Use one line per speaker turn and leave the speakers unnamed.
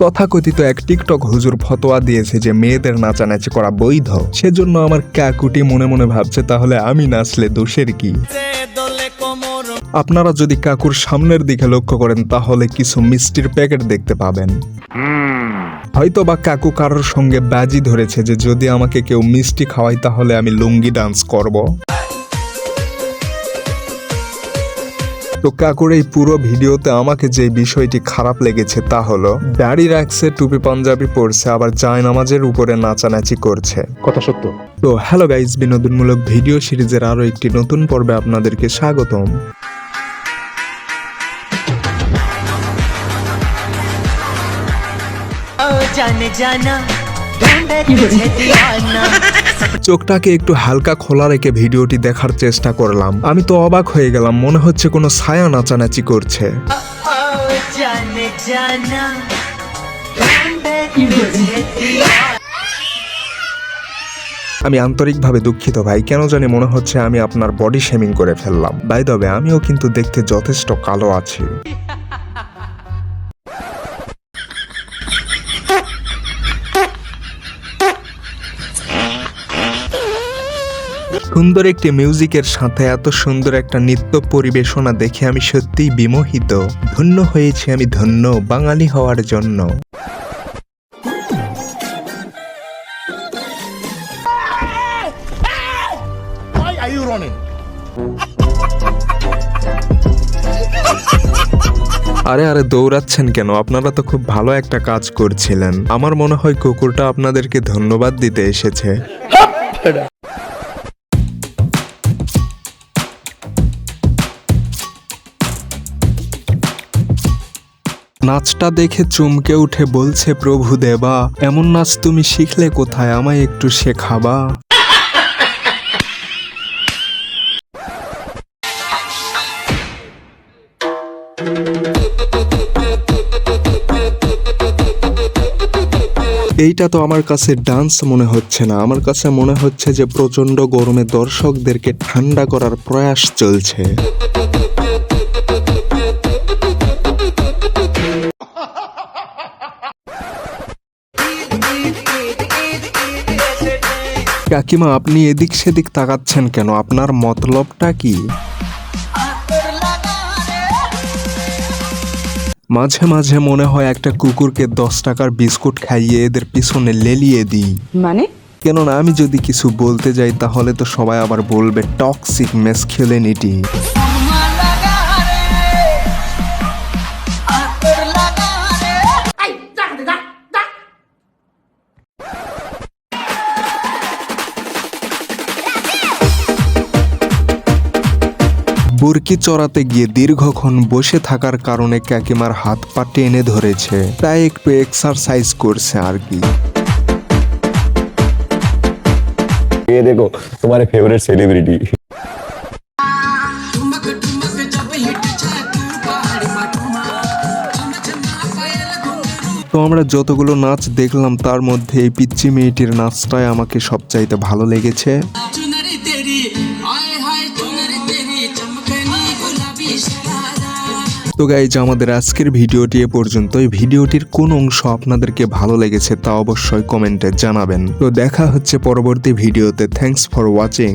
তথাকথিত এক টিকটক হুজুর ফতোয়া দিয়েছে যে মেয়েদের নাচানাচি করা বৈধ। সেজন্য আমার কাকুটি মনে মনে ভাবছে, তাহলে আমি নাচলে দোষের কি? আপনারা যদি কাকুর সামনের দিকে লক্ষ্য করেন, তাহলে কিছু মিষ্টির প্যাকেট দেখতে পাবেন। হয়তো বা কাকু কারোর সঙ্গে বাজি ধরেছে যে, যদি আমাকে কেউ মিষ্টি খাওয়ায়, তাহলে আমি লুঙ্গি ডান্স করব। তো কাকুর এই পুরো ভিডিওতে আমাকে যে বিষয়টি খারাপ লেগেছে তা হলো দাড়ি রাখছে টুপি পাঞ্জাবি পরছে আবার জায় নামাজের উপরে নাচানাচি করছে
কথা সত্য
তো হ্যালো গাইজ বিনোদনমূলক ভিডিও সিরিজের আরো একটি নতুন পর্বে আপনাদেরকে স্বাগতম
ओ जाने जाना ढूंढे तुझे दीवाना
চোখটাকে একটু হালকা খোলা রেখে ভিডিওটি দেখার চেষ্টা করলাম। আমি তো অবাক হয়ে গেলাম, মনে হচ্ছে কোনো ছায়া নাচানাচি করছে। আমি আন্তরিকভাবে দুঃখিত ভাই, কেন জানি মনে হচ্ছে আমি আপনার বডি শেমিং করে ফেললাম। বাই দবে আমিও কিন্তু দেখতে যথেষ্ট কালো আছি। সুন্দর একটি মিউজিকের সাথে এত সুন্দর একটা নৃত্য পরিবেশনা দেখে আমি সত্যিই বিমোহিত। ধন্য হয়েছি আমি ধন্য বাঙালি হওয়ার জন্য? আরে আরে, দৌড়াচ্ছেন কেন? আপনারা তো খুব ভালো একটা কাজ করছিলেন। আমার মনে হয় কুকুরটা আপনাদেরকে ধন্যবাদ দিতে এসেছে। নাচটা দেখে চমকে উঠে বলছে, প্রভু দেবা, এমন নাচ তুমি শিখলে কোথায়? আমায় একটু শেখাবা। এইটা তো আমার কাছে ডান্স মনে হচ্ছে না। আমার কাছে মনে হচ্ছে যে প্রচণ্ড গরমে দর্শকদেরকে ঠান্ডা করার প্রয়াস চলছে। কাকিমা আপনি এদিক সেদিক তাকাচ্ছেন কেন? আপনার মতলবটা কি? মাঝে মাঝে মনে হয় একটা কুকুরকে দশ টাকার বিস্কুট খাইয়ে এদের পিছনে লেলিয়ে দিই।
মানে?
কেননা আমি যদি কিছু বলতে যাই তাহলে তো সবাই আবার বলবে টক্সিক মেসকিউলিনিটি বুরকি চড়াতে গিয়ে দীর্ঘক্ষণ বসে থাকার কারণে কাকিমার হাত পা টেনে ধরেছে তাই একটু এক্সারসাইজ করছে আর কি
ये देखो तुम्हारे फेवरेट सेलिब्रिटी
তো আমরা যতগুলো নাচ দেখলাম তার মধ্যে এই পিচ্চি মেয়েটির নাচটাই আমাকে সবচাইতে ভালো লেগেছে তো গাইজ আমাদের আজকের ভিডিওটি এ পর্যন্ত এই ভিডিওটির কোন অংশ আপনাদেরকে ভালো লেগেছে তা অবশ্যই কমেন্টে জানাবেন। তো দেখা হচ্ছে পরবর্তী ভিডিওতে। Thanks for watching